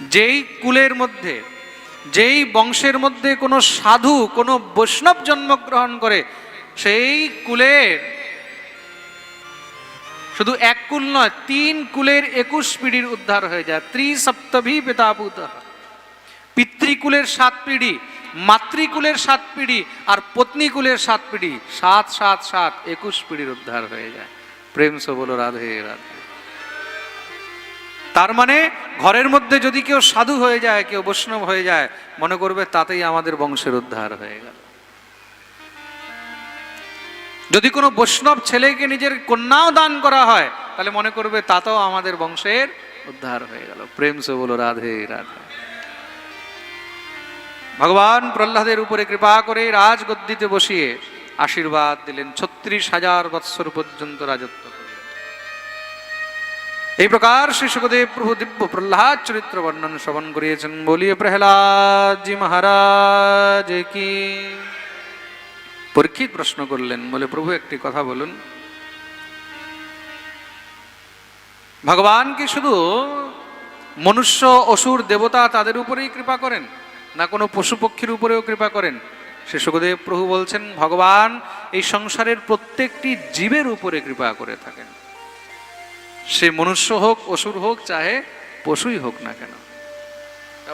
যেই কুলের মধ্যে, যেই বংশের মধ্যে কোনো সাধু, কোনো বৈষ্ণব জন্মগ্রহণ করে, সেই কুলের শুধু এক কুল নয়, তিন কুলের একুশ পিঢ়ির উদ্ধার হয়ে যায়। ত্রিসপ্তভি পিতাপুত পিতৃকুলের সাত পিঢ়ি মাতৃকুলের সাত পিঢ়ি আর পত্নীকুলের সাত পিঢ়ি সাত সাত সাত একুশ পিঢ়ির উদ্ধার হয়ে যায়। প্রেম সে বলো রাধে রাধে। তার মানে ঘরের মধ্যে যদি কেউ সাধু হয়ে যায়, কেউ বৈষ্ণব হয়ে যায়, মনে করবে তাতেই আমাদের বংশের উদ্ধার হয়ে গেল। যদি কোনো বৈষ্ণব ছেলেকে নিজের কন্যাও দান করা হয়, তাহলে মনে করবে তাতেও আমাদের বংশের উদ্ধার হয়ে গেল। প্রেম সে বলো, রাধে রাধে। ভগবান প্রহ্লাদের উপরে কৃপা করে রাজগদ্দিতে বসিয়ে আশীর্বাদ দিলেন। ছত্রিশ হাজার বৎসর পর্যন্ত রাজত্ব করলেন। এই প্রকার শ্রী সুখদেব প্রভু দিব্য প্রহ্লাদ চরিত্র বর্ণন শ্রবণ করিয়েছেন। বলিয়ে প্রহ্লাদ মহারাজ কি? পরীক্ষিত প্রশ্ন করলেন, বলে প্রভু একটি কথা বলুন। ভগবান কি শুধু মনুষ্য, অসুর, দেবতা তাদের উপরেই কৃপা করেন? না কোনো পশু পক্ষীর উপরেও কৃপা করেন? সে সুখদেব প্রভু বলছেন, ভগবান এই সংসারের প্রত্যেকটি জীবের উপরে কৃপা করে থাকেন। সে মনুষ্য হোক, অসুর হোক, চাহে পশুই হোক না কেন।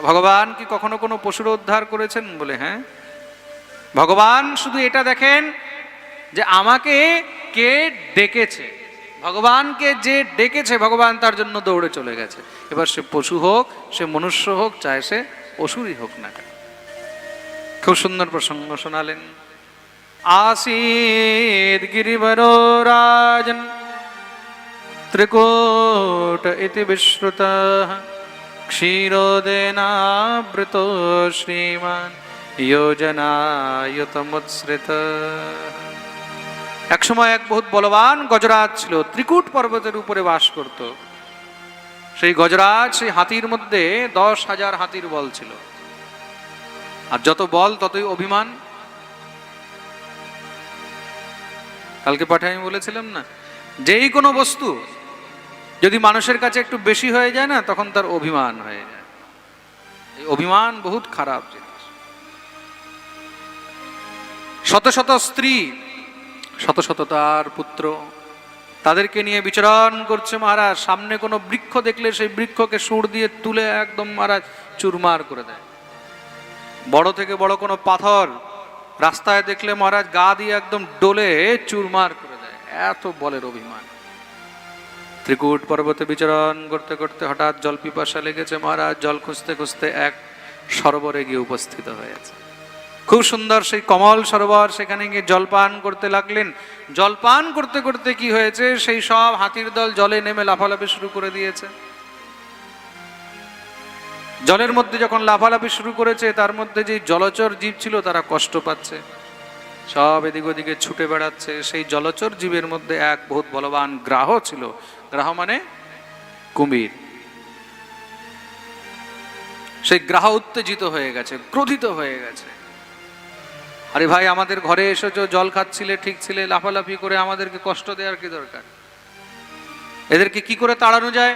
ভগবান কি কখনো কোনো পশুর উদ্ধার করেছেন বলে? হ্যাঁ? ভগবান শুধু এটা দেখেন যে আমাকে কে ডেকেছে। ভগবানকে যে ডেকেছে, ভগবান তার জন্য দৌড়ে চলে গেছে। এবার সে পশু হোক, সে মনুষ্য হোক, চায় সে অসুরই হোক না কেন। খুব সুন্দর প্রসঙ্গ শোনালেন। আসিদ গিরিবর রাজন ত্রিকূট ইতি বিশ্রুত ক্ষীরোদেনাবৃত শ্রীমান যোজনায়তমুৎসৃত একসময় এক বহুত বলবান গজরাজ ছিল, ত্রিকুট পর্বতের উপরে বাস করত। সেই গজরাজ সেই হাতির মধ্যে দশ হাজার হাতির বল ছিল। আর যত বল ততই অভিমান। কালকে পাঠে আমি বলেছিলাম না, যেই কোনো বস্তু যদি মানুষের কাছে একটু বেশি হয়ে যায় না, তখন তার অভিমান হয়ে যায়। এই অভিমান বহুত খারাপ জিনিস। শত শত স্ত্রী, শত শত তার পুত্র, তাদেরকে নিয়ে বিচরণ করছে মহারাজ। সামনে কোনো বৃক্ষ দেখলে সেই বৃক্ষকে সুর দিয়ে তুলে একদম মহারাজ চুরমার করে দেয়। বড় থেকে বড় কোনো পাথর রাস্তায় দেখলে মহারাজ গা দিয়ে একদম ডোলে চুরমার করে দেয়। এত বলের অভিমান। ত্রিকুট পর্বতে বিচরণ করতে করতে হঠাৎ জল পিপাসা লেগেছে মহারাজ, জল খুঁজতে খুঁজতে এক সরোবরে গিয়ে উপস্থিত হয়েছে। খুব সুন্দর সেই কমল সরোবর, সেখানে গিয়ে জলপান করতে লাগলেন। জলপান করতে করতে কি হয়েছে? সেই সব হাতির দল জলে নেমে লাফালাফি শুরু করে দিয়েছে। জলের মধ্যে যখন লাফালাফি শুরু করেছে, তার মধ্যে যে জলচর জীব ছিল, তারা কষ্ট পাচ্ছে। সব এদিক ওদিকে ছুটে বেড়াচ্ছে। সেই জলচর জীবের মধ্যে এক বহুত বলবান গ্রাহ ছিল। গ্রাহ মানে কুমির। সেই গ্রাহ উত্তেজিত হয়ে গেছে, ক্রোধিত হয়ে গেছে। আরে ভাই, আমাদের ঘরে এসেছ, জল খাচ্ছিলে, ঠিক ছিলে, লাফালাফি করে আমাদেরকে কষ্ট দেওয়ার কি দরকার? এদেরকে কি করে তাড়ানো যায়?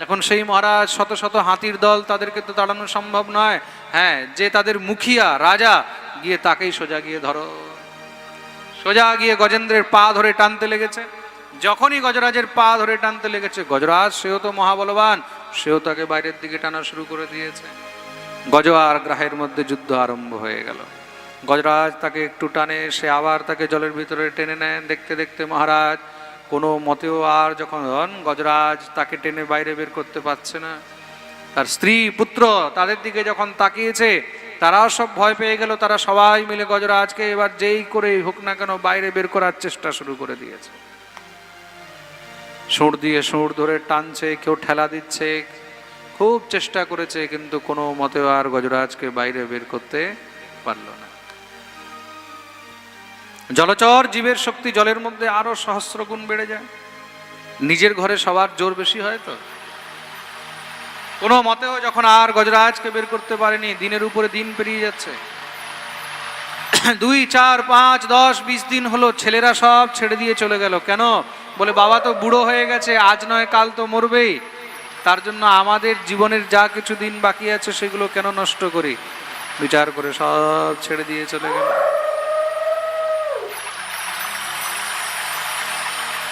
এখন সেই মহারাজ শত শত হাতির দল তাদেরকে তো তাড়ানো সম্ভব নয়। হ্যাঁ যে তাদের মুখিয়া, রাজা, গিয়ে তাকেই সোজা গিয়ে ধরো। সোজা গিয়ে গজেন্দ্রের পা ধরে টানতে লেগেছে। যখনই গজরাজের পা ধরে টানতে লেগেছে, গজরাজ সেও তো মহাবলবান, সেও তাকে বাইরের দিকে টানা শুরু করে দিয়েছে। গজ আর গ্রাহের মধ্যে যুদ্ধ আরম্ভ হয়ে গেল। গজরাজ তাকে একটু টানে, সে আবার তাকে জলের ভিতরে টেনে নেন দেখতে দেখতে মহারাজ, কোনো মতেও আর যখন গজরাজ তাকে টেনে বাইরে বের করতে পারছে না, তার স্ত্রী, পুত্র তাদের দিকে যখন তাকিয়েছে তারাও সব ভয় পেয়ে গেল। তারা সবাই মিলে গজরাজকে এবার যেই করে হোক না কেন বাইরে বের করার চেষ্টা শুরু করে দিয়েছে। সুর দিয়ে সুর ধরে টানছে, কেউ ঠেলা দিচ্ছে। খুব চেষ্টা করেছে, কিন্তু কোনো মতেও আর গজরাজকে বাইরে বের করতে পারল না। জলচর জীবের শক্তি জলের মধ্যে আরও সহস্র গুণ বেড়ে যায়। নিজের ঘরে সবার জোর বেশি হয় তো? কোনো মতেও যখন আর গজরাজকে বের করতে পারেনি, দিনের উপরে দিন পেরিয়ে যাচ্ছে। দুই, চার, পাঁচ, দশ, বিশ দিন হলো, ছেলেরা সব ছেড়ে দিয়ে চলে গেল। কেন? বলে, বাবা তো বুড়ো হয়ে গেছে, আজ নয়, কাল তো মরবেই। তার জন্য আমাদের জীবনের যা কিছু দিন বাকি আছে, সেগুলো কেন নষ্ট করি? বিচার করে সব ছেড়ে দিয়ে চলে গেল।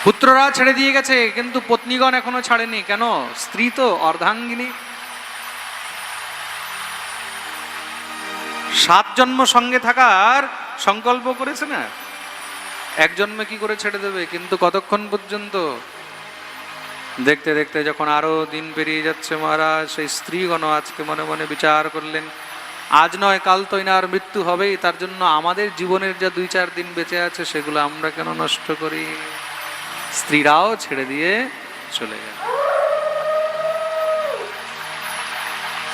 পুত্ররা ছেড়ে দিয়ে গেছে, কিন্তু পত্নীগণ এখনও ছাড়েনি। কেন? স্ত্রী তো অর্ধাঙ্গিনী। সাত জন্ম সঙ্গে থাকার সংকল্প করেছে না? এক জন্মে কি করে ছেড়ে দেবে? কিন্তু কতক্ষণ পর্যন্ত? দেখতে দেখতে যখন আরও দিন পেরিয়ে যাচ্ছে মহারাজ, সেই স্ত্রীগণ আজকে মনে মনে বিচার করলেন, আজ নয়, কাল তো ইনার মৃত্যু হবেই, তার জন্য আমাদের জীবনের যা দুই চার দিন বেঁচে আছে, সেগুলো আমরা কেন নষ্ট করি? স্ত্রীরাও ছেড়ে দিয়ে চলে গেল।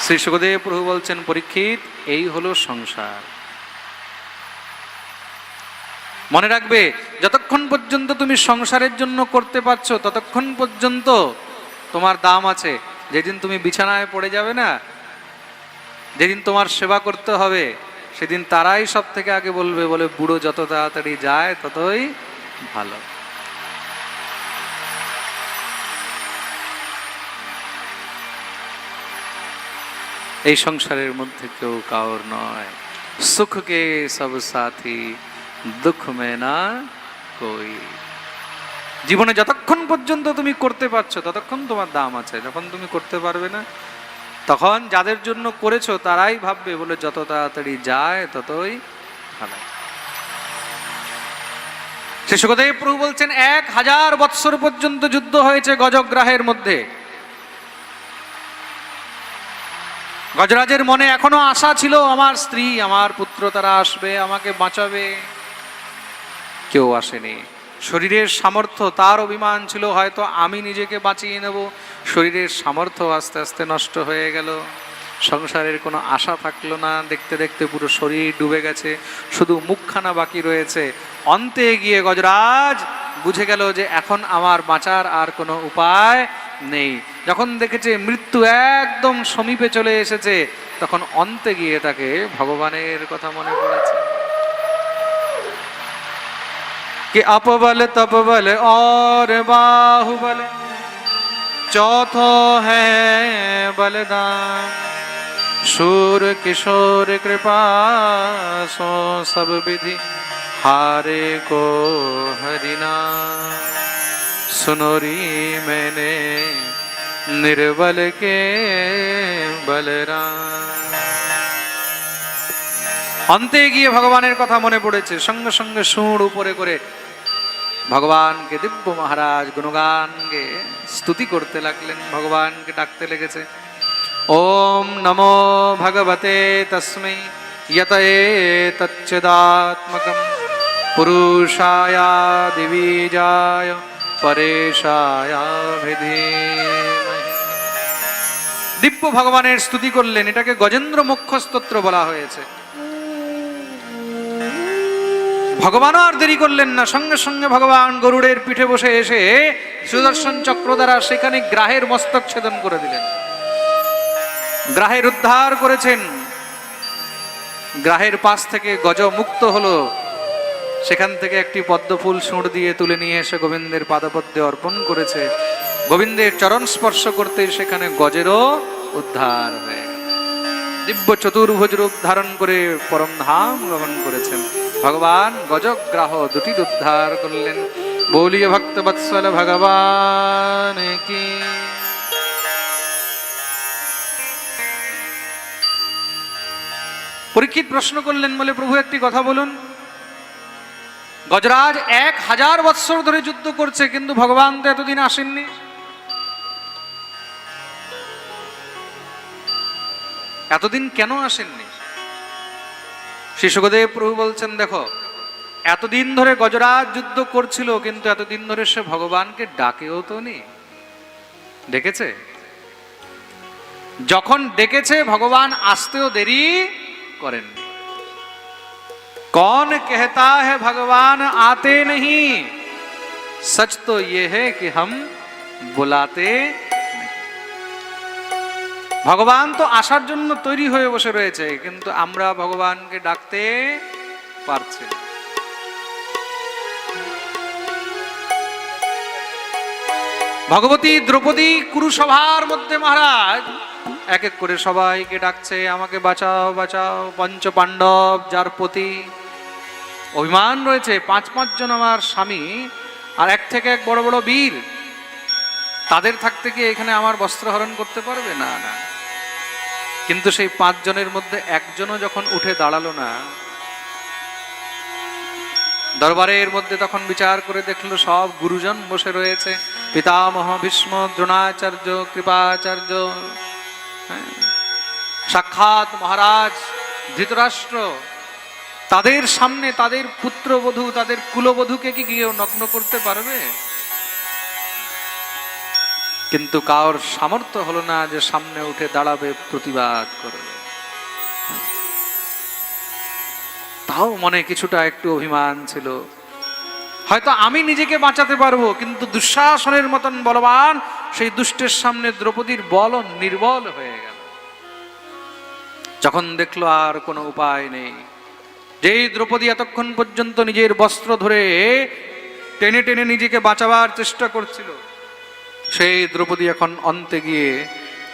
শ্রী সুখদেব প্রভু বলছেন, পরীক্ষিত, এই হলো সংসার। মনে রাখবে, যতক্ষণ পর্যন্ত তুমি সংসারের জন্য করতে পারছ, ততক্ষণ পর্যন্ত তোমার দাম আছে। যেদিন তুমি বিছানায় পড়ে যাবে না, যেদিন তোমার সেবা করতে হবে, সেদিন তারাই সব থেকে আগে বলবে, বলে, বুড়ো যত তাড়াতাড়ি যায়, ততই ভালো। এই সংসারের মধ্যে কেউ কাউর নয়। সুখকে সব সাথী দুঃখ মে না কই। জীবনে যতক্ষণ পর্যন্ত তুমি করতে পারছ, ততক্ষণ তোমার দাম আছে। যখন তুমি করতে পারবে না, তখন যাদের জন্য করেছ, তারাই ভাববে, বলে যত তাড়াতাড়ি যায়, ততই ভালো। সে সুখদেব প্রভু বলছেন, এক হাজার বৎসর পর্যন্ত যুদ্ধ হয়েছে গজগ্রাহের মধ্যে। গজরাজের মনে এখনও আশা ছিল, আমার স্ত্রী, আমার পুত্র তারা আসবে, আমাকে বাঁচাবে। কেউ আসেনি। শরীরের সামর্থ্য, তার অভিমান ছিল হয়তো আমি নিজেকে বাঁচিয়ে নেব। শরীরের সামর্থ্য আস্তে আস্তে নষ্ট হয়ে গেল। সংসারের কোনো আশা থাকল না। দেখতে দেখতে পুরো শরীর ডুবে গেছে। শুধু মুখখানা বাকি রয়েছে। অন্তে গিয়ে গজরাজ বুঝে গেল যে এখন আমার বাঁচার আর কোনো উপায় নেই। যখন দেখেছে মৃত্যু একদম সমীপে চলে এসেছে, তখন অন্তে গিয়ে তাকে ভগবানের কথা মনে পড়েছে। कि अपबल तपबल और बाहुबल चौथो है बलदान शूर किशोर कृपा सो सब विधि हारे को हरिना सुनोरी मैंने निर्बल के बलराम অন্তে গিয়ে ভগবানের কথা মনে পড়েছে সঙ্গে সঙ্গে সুর উপরে করে ভগবানকে দিব্য মহারাজ গুণগানকে স্তুতি করতে লাগলেন, ভগবানকে ডাকতে লেগেছে। ওম নমো ভগবতে তস্মৈ ইয়ত পুরুষায়া পুরুষায় দিবিজায় পরেশায়াভিধি। দিব্য ভগবানের স্তুতি করলেন, এটাকে গজেন্দ্র মুখ্য স্তোত্র বলা হয়েছে। ভগবানও আর দেরি করলেন না। সঙ্গে সঙ্গে ভগবান গরুড়ের পিঠে বসে এসে সুদর্শন চক্র দ্বারা সেখানে গ্রাহের মস্তক ছেদন করে দিলেন। গ্রাহের উদ্ধার করেছেন। গ্রাহের পাশ থেকে গজ মুক্ত হলো। সেখান থেকে একটি পদ্মফুল সুঁড় দিয়ে তুলে নিয়ে এসে গোবিন্দের পাদপদ্মে অর্পণ করেছে। গোবিন্দের চরণ স্পর্শ করতে সেখানে গজেরও উদ্ধার হয়ে দিব্য চতুর্ভুজ রূপ ধারণ করে পরম ধাম গমন করেছেন। ভগবান গজগ্রাহ দুটি উদ্ধার করলেন। বৌলীয় ভক্ত বৎসল ভগবান কি। পরীক্ষিত প্রশ্ন করলেন বলে প্রভু একটি কথা বলুন। গজরাজ এক হাজার বৎসর ধরে যুদ্ধ করছে, কিন্তু ভগবান তো এতদিন আসেননি। এতদিন কেন আসেননি? শ্রী সুখদেব প্রভু বলছেন দেখো এতদিন ধরে গজরাজ যুদ্ধ করছিল কিন্তু এতদিন ধরে সে ভগবানকে ডাকেও তো নি ডেকেছে যখন ডেকেছে ভগবান আসতেও দেরি করেননি कौन कहता है भगवान आते नहीं सच तो ये है कि हम बुलाते नहीं ভগবান তো আসার জন্য তৈরি হয়ে বসে রয়েছে, কিন্তু আমরা ভগবানকে ডাকতে পারছি ভগবতী দ্রৌপদী কুরুসভার মধ্যে মহারাজ, এক এক করে সবাইকে ডাকছে, আমাকে বাঁচাও বাঁচাও, পঞ্চ পাণ্ডব, যার প্রতি অভিমান রয়েছে, পাঁচ পাঁচজন আমার স্বামী, আর এক থেকে এক বড় বড় বীর। তাদের থাকতে গিয়ে এখানে আমার বস্ত্র হরণ করতে পারবে? না না। কিন্তু সেই পাঁচজনের মধ্যে একজনও যখন উঠে দাঁড়াল না দরবারের মধ্যে তখন বিচার করে দেখল সব গুরুজন বসে রয়েছে। পিতামহ ভীষ্ম দ্রোণাচার্য কৃপাচার্য হ্যাঁ, সাক্ষাৎ মহারাজ ধৃতরাষ্ট্র তাদের সামনে তাদের পুত্রবধূ তাদের কুলবধূকে কি গিয়ে নগ্ন করতে পারবে? কিন্তু কার সামর্থ্য হলো না যে সামনে উঠে দাঁড়াবে প্রতিবাদ করবে তাও মনে কিছুটা একটু অভিমান ছিল। হয়তো আমি নিজেকে বাঁচাতে পারব, কিন্তু দুঃশাসনের মতন বলবান সেই দুষ্টের সামনে দ্রৌপদীর বল নির্বল হয়ে গেল। যখন দেখল আর কোনো উপায় নেই, যেই দ্রৌপদী এতক্ষণ পর্যন্ত নিজের বস্ত্র ধরে টেনে টেনে নিজেকে বাঁচাবার চেষ্টা করছিল সেই দ্রৌপদী এখন অন্তে গিয়ে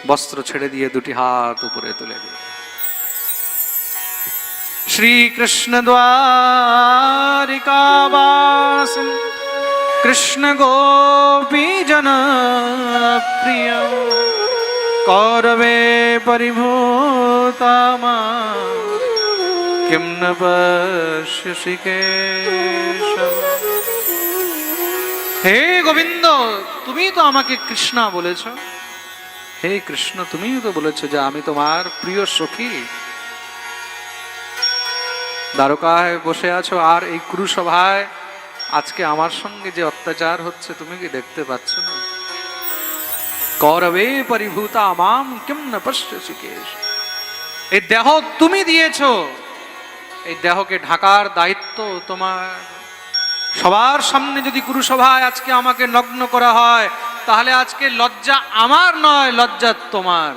বস্ত্র ছেড়ে দিয়ে দুটি হাত উপরে তুলে দিল। শ্রীকৃষ্ণ দ্বারিকাবাস কৃষ্ণ গোপী জন প্রিয় কৌরবে পরিভূতামা, কিম ন পশ্যসি কেশব। হে গোবিন্দ তুমি তো আমাকে কৃষ্ণা বলেছ। হে কৃষ্ণ তুমিও তো বলেছ যে আমি তোমার প্রিয় সখী। দ্বারকায় বসে আছো আর এই কুরুসভায়, আজকে আমার সঙ্গে যে অত্যাচার হচ্ছে, তুমি কি দেখতে পাচ্ছ না? কৌরবে পরিভূতা আমাম কিম না এই দেহ তুমি দিয়েছ। এই দেহকে ঢাকার দায়িত্ব তোমার। সবার সামনে যদি কুরুসভায় আজকে আমাকে নগ্ন করা হয়, তাহলে আজকে লজ্জা আমার নয়, লজ্জা তোমার।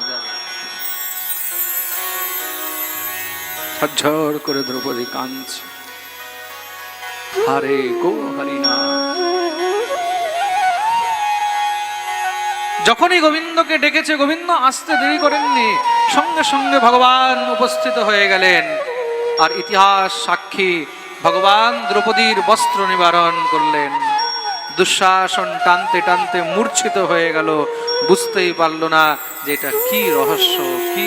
করে দ্রৌপদী কাঁদছে। হরে গো হরিনা যখনই গোবিন্দকে ডেকেছে, গোবিন্দ আসতে দেরি করেননি, সঙ্গে সঙ্গে ভগবান উপস্থিত হয়ে গেলেন। আর ইতিহাস সাক্ষী ভগবান দ্রৌপদীর বস্ত্র নিবারণ করলেন। দুঃশাসন টানতে টানতে মূর্ছিত হয়ে গেল। বুঝতেই পারল না যে এটা কি রহস্য, কি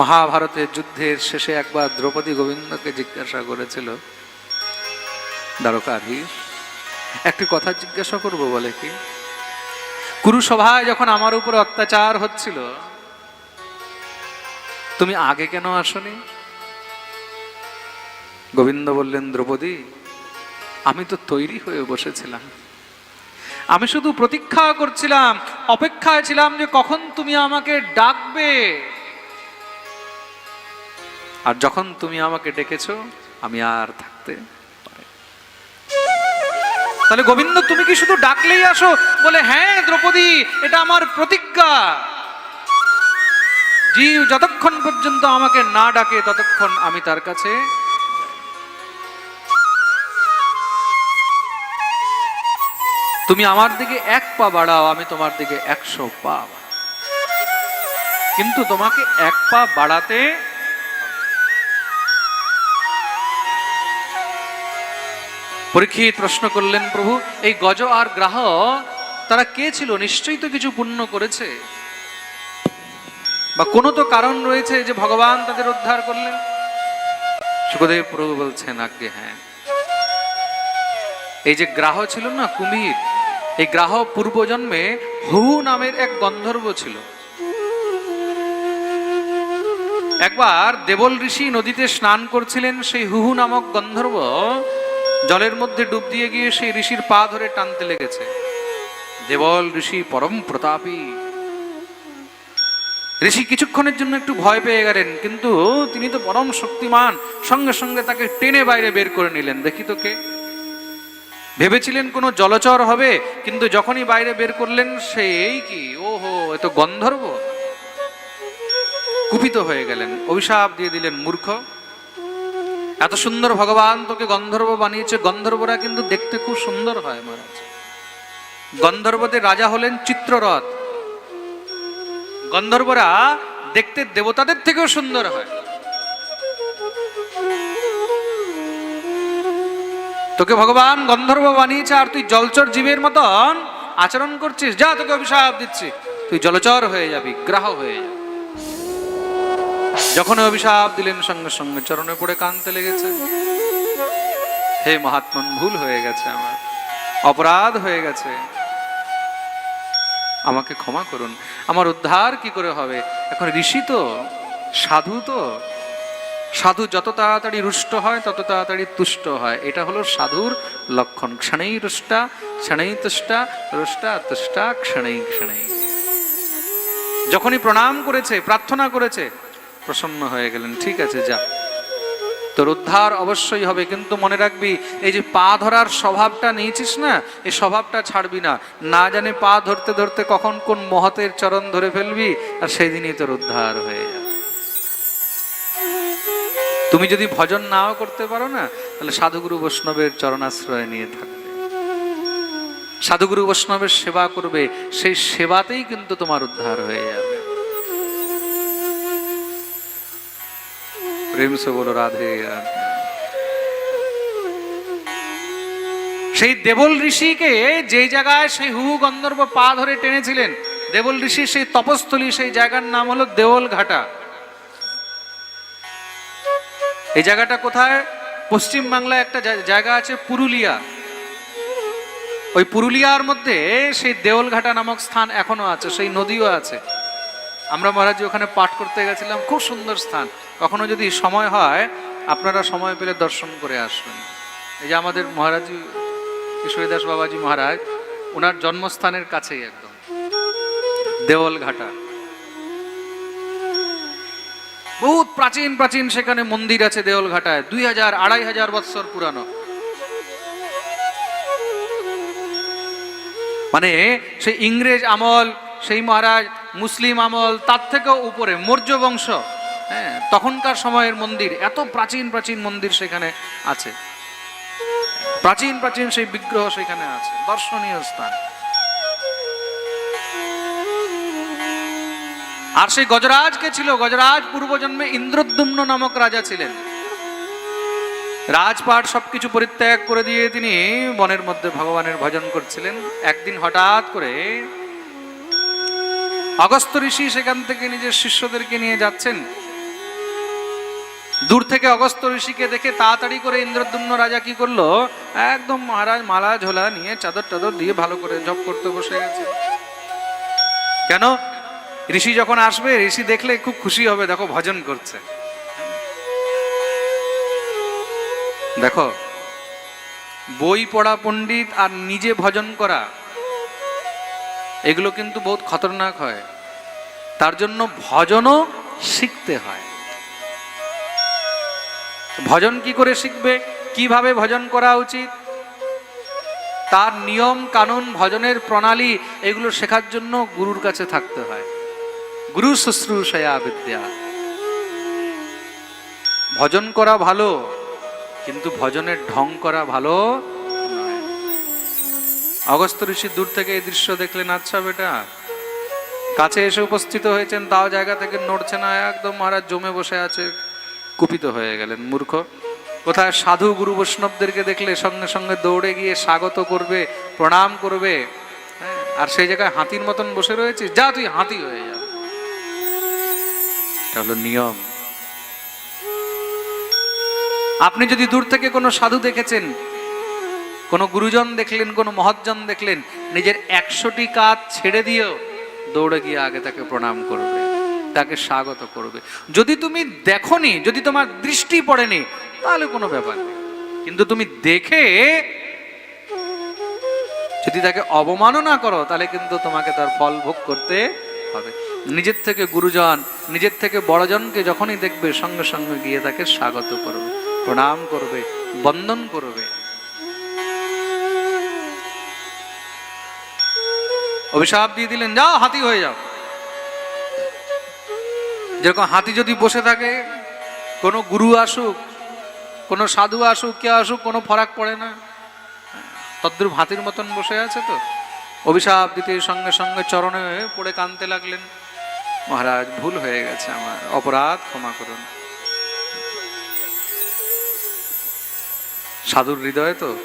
মহাভারতের যুদ্ধের শেষে একবার দ্রৌপদী গোবিন্দকে জিজ্ঞাসা করেছিল, দ্বারকাধীশ, একটি কথা জিজ্ঞাসা করব বলে কি? কুরুসভায় যখন আমার উপর অত্যাচার হচ্ছিল, তুমি আগে কেন আসনি গোবিন্দ বললেন, দ্রৌপদী, আমি তো তৈরি হয়ে বসেছিলাম আমি শুধু প্রতীক্ষা করছিলাম, অপেক্ষায় ছিলাম যে কখন তুমি আমাকে ডাকবে আর যখন তুমি আমাকে ডেকেছো, আমি আর থাকতে। তাহলে গোবিন্দ, তুমি কি শুধু ডাকলেই আসো? বলে হ্যাঁ দ্রৌপদী, এটা আমার প্রতিজ্ঞা। জীব যতক্ষণ পর্যন্ত আমাকে না ডাকে, ততক্ষণ আমি তার কাছে তুমি আমার দিকে এক পা বাড়াও, আমি তোমার দিকে একশো পা কিন্তু তোমাকে এক পা বাড়াতে পরীক্ষিত প্রশ্ন করলেন, প্রভু, এই গজ আর গ্রাহ, তারা কে ছিল? নিশ্চয়ই তো কিছু পুণ্য করেছে। বা কোনো তো কারণ রয়েছে যে ভগবান তাদের উদ্ধার করলেন? সুখদেব প্রভু বলছেন, আজ্ঞে হ্যাঁ। এই যে গ্রাহ ছিল না, কুমির, এই গ্রাহ পূর্বজন্মে হু নামের এক গন্ধর্ব ছিল। একবার দেবল ঋষি নদীতে স্নান করছিলেন, সেই হুহু নামক গন্ধর্ব জলের মধ্যে ডুব দিয়ে গিয়ে সেই ঋষির পা ধরে টানতে লেগেছে। দেবল ঋষি পরম প্রতাপী। ঋষি কিছুক্ষণের জন্য একটু ভয় পেয়ে গেলেন, কিন্তু তিনি তো পরম শক্তিমান, সঙ্গে সঙ্গে তাকে টেনে বাইরে বের করে নিলেন। দেখি তো কে? ভেবেছিলেন কোনো জলচর হবে, কিন্তু যখনই বাইরে বের করলেন, সেই কি? ওহো, এ তো গন্ধর্ব। কুপিত হয়ে গেলেন। অভিশাপ দিয়ে দিলেন, মূর্খ। এত সুন্দর ভগবান তোকে গন্ধর্ব বানিয়েছে। গন্ধর্বরা কিন্তু দেখতে খুব সুন্দর হয় মহারাজ। গন্ধর্বদের রাজা হলেন চিত্ররথ। গন্ধর্বরা দেখতে দেবতাদের থেকেও সুন্দর হয়। তোকে ভগবান গন্ধর্ব বানিয়েছে আর তুই জলচর জীবের মতন আচরণ করছিস। যা তোকে অভিশাপ দিচ্ছি। তুই জলচর হয়ে যাবি গ্রাহ হয়ে যাবি। যখন অভিশাপ দিলেন সঙ্গে সঙ্গে চরণে পড়ে কানতে লেগেছে। হে মহাত্মন, ভুল হয়ে গেছে আমার। অপরাধ হয়ে গেছে। আমাকে ক্ষমা করুন। আমার উদ্ধার কি করে হবে? এখন ঋষি তো, সাধু তো। সাধু যত তাড়াতাড়ি রুষ্ট হয়, তত তাড়াতাড়ি তুষ্ট হয়। এটা হলো সাধুর লক্ষণ। ক্ষণেই রুষ্টা, ক্ষণেই তুষ্টা, রুষ্টা, তুষ্টা, ক্ষণেই ক্ষণেই। যখনই প্রণাম করেছে, প্রার্থনা করেছে প্রসন্ন হয়ে গেলেন, ঠিক আছে, যা। তোর উদ্ধার অবশ্যই হবে, কিন্তু মনে রাখবি, এই যে পা ধরার স্বভাবটা নিয়েছিস না, এই স্বভাবটা ছাড়বি না। না জানে পা ধরতে ধরতে কখন কোন মহতের চরণ ধরে ফেলবি, আর সেই দিনই তোর উদ্ধার হয়ে যাবে। তুমি যদি ভজন নাও করতে পারো না, তাহলে সাধুগুরু বৈষ্ণবের চরণাশ্রয় নিয়ে থাকবে। সাধুগুরু বৈষ্ণবের সেবা করবে, সেই সেবাতেই কিন্তু তোমার উদ্ধার হয়ে যাবে। প্রেম সে বলো, রাধে সেই দেবল ঋষিকে যে জায়গায় সেই হু গন্ধর্ব পা ধরে টেনেছিলেন, দেবল ঋষি সেই তপস্থলী, সেই জায়গার নাম হলো দেওল ঘাটা। এই জায়গাটা কোথায়? পশ্চিম বাংলায় একটা জায়গা আছে পুরুলিয়া। ওই পুরুলিয়ার মধ্যে সেই দেওলঘাটা নামক স্থান এখনও আছে, সেই নদীও আছে। আমরা মহারাজ ওখানে পাঠ করতে গেছিলাম, খুব সুন্দর স্থান। কখনো যদি সময় হয়, আপনারা সময় পেলে দর্শন করে আসবেন। এই যে আমাদের মহারাজ কিশোরীদাস বাবাজি মহারাজ, ওনার জন্মস্থানের কাছেই একদম। দেওলঘাটা বহুত প্রাচীন প্রাচীন সেখানে মন্দির আছে দেওলঘাটায় দুই হাজার, আড়াই হাজার বৎসর পুরানো। মানে সেই ইংরেজ আমল, সেই মহারাজ মুসলিম আমল, তার থেকেও উপরে, মৌর্য বংশ হ্যাঁ তখনকার সময়ের মন্দির, এত প্রাচীন প্রাচীন মন্দির সেখানে আছে। প্রাচীন প্রাচীন সেই বিগ্রহ সেখানে আছে, দর্শনীয় স্থান। আর সেই গজরাজ কে ছিল? গজরাজ পূর্বজন্মে ইন্দ্রদ্যুম্ন নামক রাজা ছিলেন। রাজপাট সবকিছু পরিত্যাগ করে দিয়ে তিনি বনের মধ্যে ভগবানের ভজন করছিলেন। একদিন হঠাৎ করে অগস্ত ঋষি সেখান থেকে নিজের শিষ্যদেরকে নিয়ে যাচ্ছেন। দূর থেকে অগস্ত ঋষিকে দেখে তাড়াতাড়ি করে ইন্দ্রদ্যুম্ন রাজা কি করল? একদম মহারাজ, মালা ঝোলা নিয়ে চাদর টাদর দিয়ে ভালো করে জপ করতে বসে গেছে। কেন? ঋষি যখন আসবে, ঋষি দেখলে খুব খুশি হবে, দেখো ভজন করছে। দেখো, বই পড়া পণ্ডিত আর নিজে ভজন করা এগুলো কিন্তু বহুত খতরনাক হয়। তার জন্য ভজনও শিখতে হয়। ভজন কি করে শিখবে? কীভাবে ভজন করা উচিত? তার নিয়ম কানুন ভজনের প্রণালী এগুলো শেখার জন্য গুরুর কাছে থাকতে হয়। গুরু শুশ্রূষয়া বিদ্যা ভজন করা ভালো, কিন্তু ভজনের ঢং করা ভালো। অগস্ত ঋষি দূর থেকে এই দৃশ্য দেখলেন আচ্ছা বেটা কাছে এসে উপস্থিত হয়েছেন তাও জায়গা থেকে নড়ছে না। একদম মহারাজ জমে বসে আছে কুপিত হয়ে গেলেন মূর্খ। কোথায় সাধু গুরু বৈষ্ণবদেরকে দেখলে সঙ্গে সঙ্গে দৌড়ে গিয়ে স্বাগত করবে প্রণাম করবে? হ্যাঁ, আর সেই জায়গায় হাতির মতন বসে রয়েছিস যা তুই হাতি হয়ে যা। এটা হলো নিয়ম। আপনি যদি দূর থেকে কোনো সাধু দেখেছেন কোনো গুরুজন দেখলেন, কোনো মহৎজন দেখলেন, নিজের একশোটি কাজ ছেড়ে দিয়েও দৌড়ে গিয়ে আগে তাকে প্রণাম করবে, তাকে স্বাগত করবে। যদি তুমি দেখনি, যদি তোমার দৃষ্টি পড়েনি, তাহলে কোনো ব্যাপার নেই। কিন্তু তুমি দেখে যদি তাকে অবমাননা করো, তাহলে কিন্তু তোমাকে তার ফল ভোগ করতে হবে। নিজের থেকে গুরুজন, নিজের থেকে বড়জনকে যখনই দেখবে, সঙ্গে সঙ্গে গিয়ে তাকে স্বাগত করবে, প্রণাম করবে, বন্দন করবে। অভিশাপ দিয়ে দিলেন, যাও, হাতি হয়ে যাও। যেরকম হাতি যদি বসে থাকে, কোনো গুরু আসুক, কোনো সাধু আসুক, কে আসুক, কোনো ফরাক পড়ে না। তদ্রুপ হাতির মতন বসে আছে তো। অভিশাপ দিতে সঙ্গে সঙ্গে চরণে পড়ে কানতে লাগলেন। মহারাজ, ভুল হয়ে গেছে আমার, অপরাধ ক্ষমা করুন। সাধুর হৃদয় তো।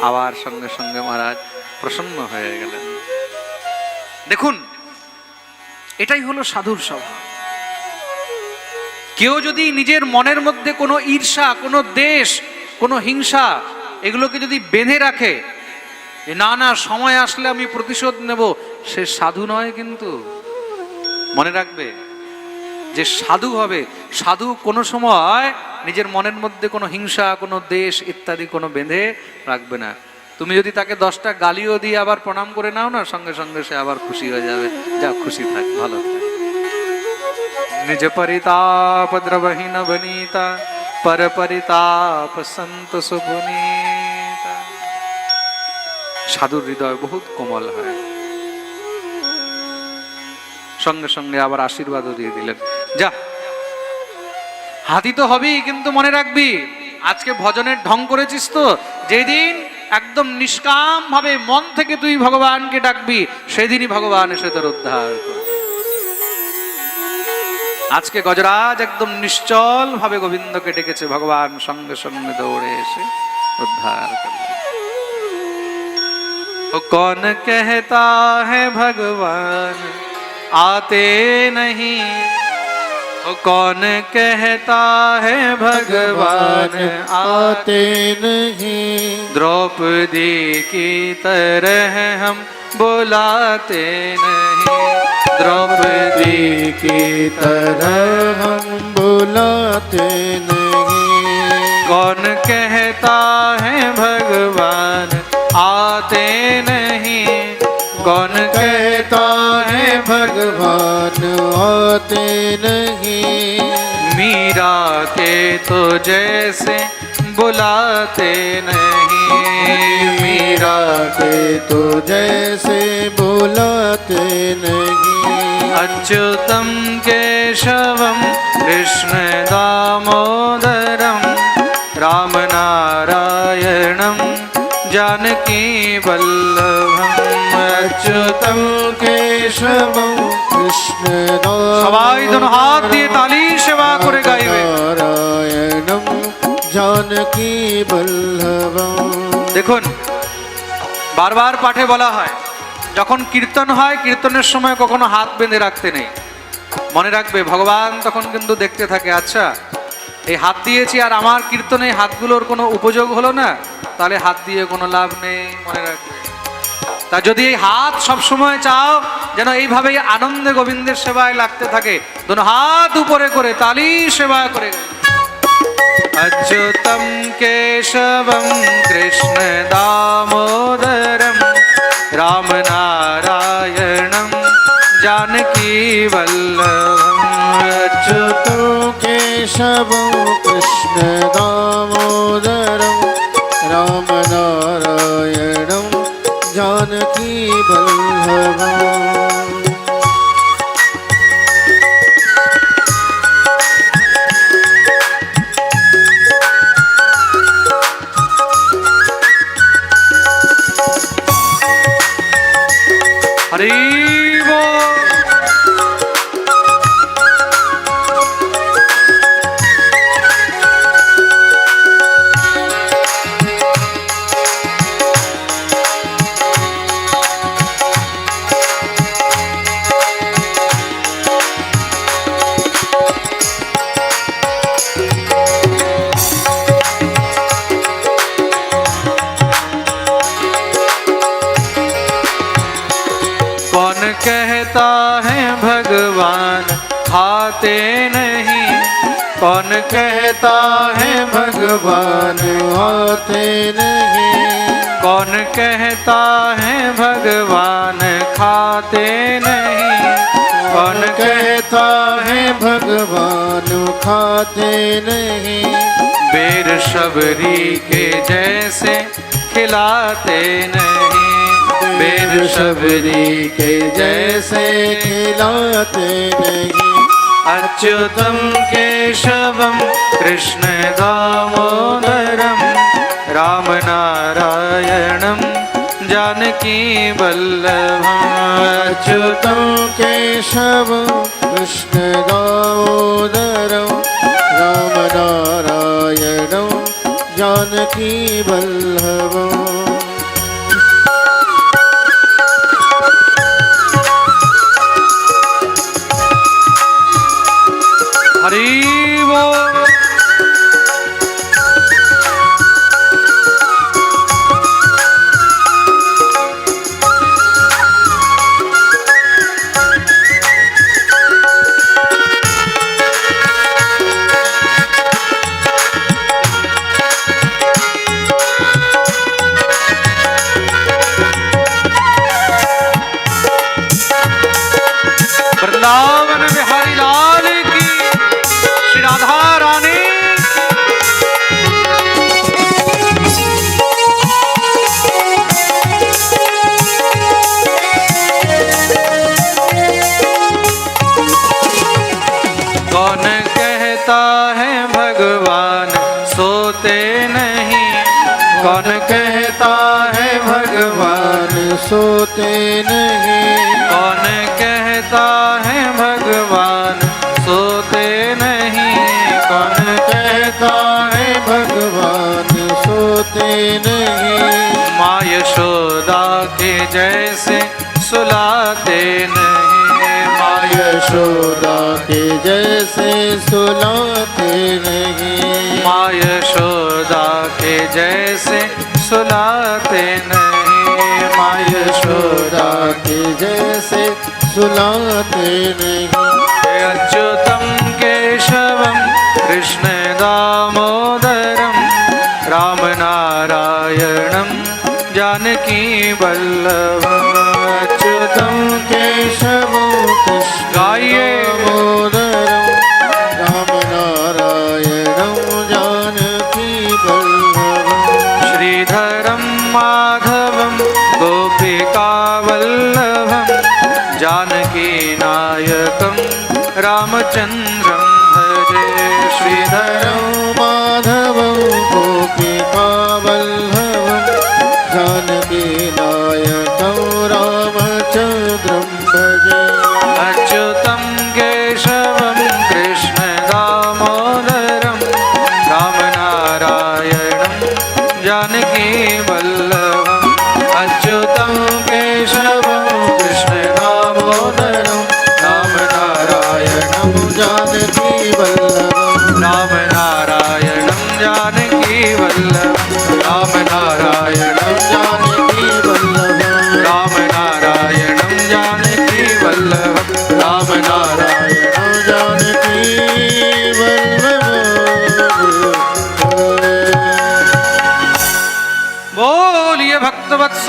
আবার সঙ্গে সঙ্গে মহারাজ প্রসন্ন হয়ে গেলেন। দেখুন, এটাই হলো সাধুর স্বভাব। কেউ যদি নিজের মনের মধ্যে কোনো ঈর্ষা, কোনো দেশ, কোনো হিংসা, এগুলোকে যদি বেঁধে রাখে, যে না না, সময় আসলে আমি প্রতিশোধ নেব, সে সাধু নয় কিন্তু। মনে রাখবে, যে সাধু হবে, সাধু কোনো সময় নিজের মনের মধ্যে কোনো হিংসা, কোনো দেশ ইত্যাদি কোনো বেঁধে রাখবে না। তুমি যদি তাকে দশটা গালিও দিয়ে আবার প্রণাম করে নাও না, সঙ্গে সঙ্গে সে আবার খুশি হয়ে যাবে। যা খুশি থাক, ভালো থাক। নিজ পরিতাপ দ্রবহীন বনিতা, পর পরিতাপ সন্ত সুপুনীতা সাধুর হৃদয় বহুত কোমল হয়। সঙ্গে সঙ্গে আবার আশীর্বাদও দিয়ে দিলেন। যা, হাতি তো হবেই, কিন্তু মনে রাখবি, আজকে ভজনের ঢং করেছিস তো, যেদিন একদম নিষ্কাম ভাবে মন থেকে তুই ভগবানকে ডাকবি, সেদিনই ভগবান এসে তোর উদ্ধার আজকে গজরাজ একদম নিশ্চল ভাবে গোবিন্দকে ডেকেছে, ভগবান সঙ্গে সঙ্গে দৌড়ে এসে উদ্ধার কন কেহতা হে ভগবান, আতে নহী कौन कहता है भगवान आते नहीं। द्रौपदी की तरह हम बुलाते नहीं। द्रौपदी की तरह हम बुलाते नहीं। कौन कहता है भगवान आते नहीं। कौन पाते नहीं। मीरा के तो जैसे बुलाते नहीं। मीरा के तो जैसे बुलाते नहीं। अच्युतम केशवम कृष्ण दामोदरम राम नारायणम जानकी वल्लभम। अच्युतम के সবাই দুনো হাত দিয়ে তালি সেবা করে গাইবে। জানকী বল্লভম দেখুন, বারবার পাঠে বলা হয়, যখন কীর্তন হয়, কীর্তনের সময় কখনো হাত বেঁধে রাখতে নেই। মনে রাখবে, ভগবান তখন কিন্তু দেখতে থাকে আচ্ছা এই হাত দিয়েছি আর আমার কীর্তনে হাতগুলোর কোনো উপযোগ হলো না? তাহলে হাত দিয়ে কোনো লাভ নেই, মনে রাখবে। তা যদি এই হাত সবসময় চাও যেন এইভাবেই আনন্দে গোবিন্দের সেবায় লাগতে থাকে দুন হাত উপরে করে তালি সেবা করে। অচ্যুতম কেশবম কৃষ্ণ দামোদরম রাম নারায়ণম জানকী বল্লভম। অচ্যুত কেশবম কৃষ্ণ দামোদরম রাম নারায়ণ मन की बल्लभा शबरी के जैसे खिलाते नहीं। बेर शबरी के जैसे खिलाते नहीं। अच्युतम केशवम, कृष्ण दामोदरम, राम नारायणम, जानकी वल्लभाच्युतं केशव राम नारायण। जानकीवल्लभम् हरि यशोदा के जैसे सुलाते नहीं। माँ यशोदा के जैसे सुलाते नहीं। माँ यशोदा के जैसे सुलाते नहीं। अच्युतं केशवं कृष्णदामोदरं रामनारायणं जानकीवल्लभम् अच्युतं केशवं गाइए। दामोदरं रामनारायणं जानकी वल्लभम् श्रीधरं माधवं गोपिकावल्लभं जानकीनायकं रामचन्द्रं भजे। श्रीधरं माधवं गोपिकावल्लभं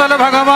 भगवान।